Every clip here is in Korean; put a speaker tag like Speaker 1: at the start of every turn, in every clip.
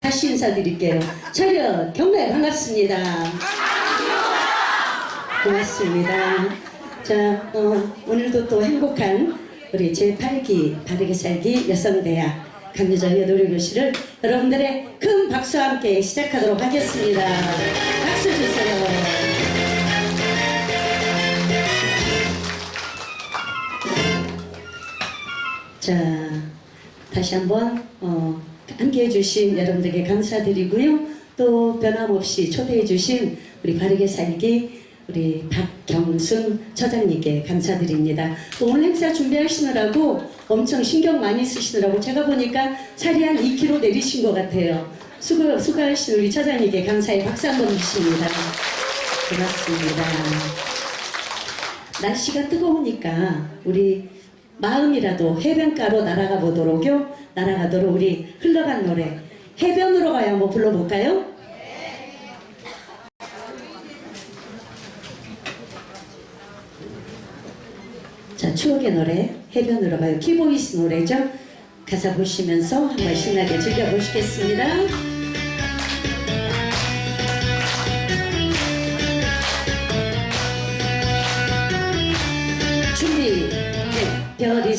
Speaker 1: 다시 인사드릴게요. 차렷 경례 반갑습니다. 고맙습니다. 자, 어, 오늘도 또 행복한 우리 제8기 바르게 살기 여성대학 강유정 여도리교실을 여러분들의 큰 박수와 함께 시작하도록 하겠습니다. 박수 주세요. 자, 다시 한번 어, 함께 해주신 여러분들에게 감사드리고요. 또 변함없이 초대해주신 우리 바르게 살기 우리 박경순 처장님께 감사드립니다. 또 오늘 행사 준비하시느라고 엄청 신경 많이 쓰시느라고 제가 보니까 살이 한 2kg 내리신 것 같아요. 수고, 수고하신 우리 처장님께 감사의 박수 한 번 주십니다. 고맙습니다. 날씨가 뜨거우니까 우리 마음이라도 해변가로 날아가 보도록요. 날아가도록 우리 흘러간 노래 해변으로 가요 한번 불러볼까요? 자 추억의 노래 해변으로 가요 키보이스 노래죠. 가사 보시면서 한번 신나게 즐겨보시겠습니다.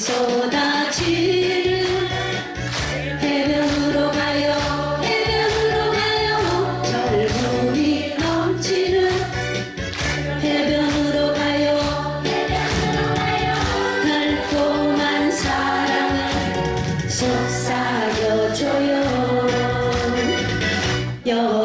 Speaker 1: 쏟아지는 해변으로 가요 해변으로 가요. 젊음이 넘치는 해변으로 가요. 달콤한 사랑을 속삭여줘요. 연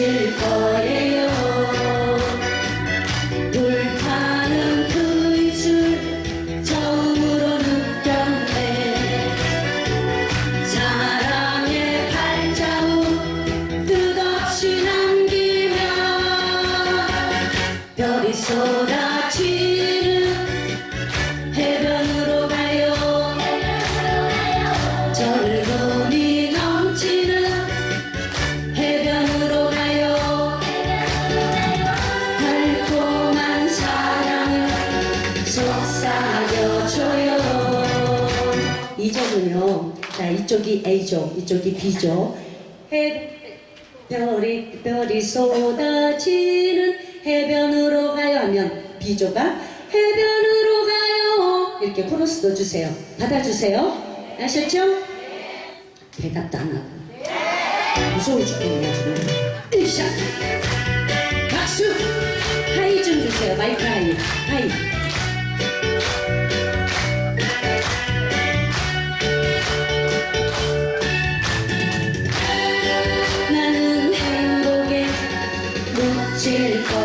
Speaker 1: She. 이점은요. 자 이쪽이 A조 이쪽이 B조 해, 별이 쏟아지는 해변으로 가요 하면 B조가 해변으로 가요. 이렇게 코러스 넣어주세요. 받아주세요. 아셨죠? 대답도 안 하고. 무서워 죽겠네요 으쌰! 박수! 하이 좀 주세요. 마이크 하이. 하이 magical.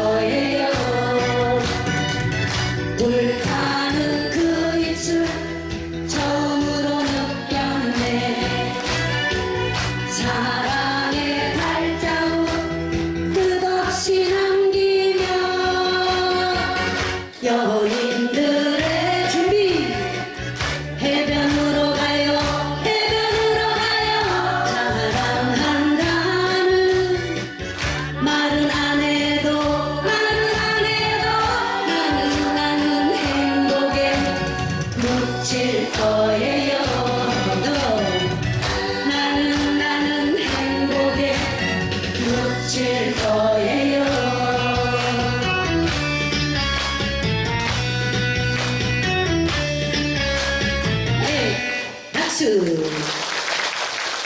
Speaker 1: 박수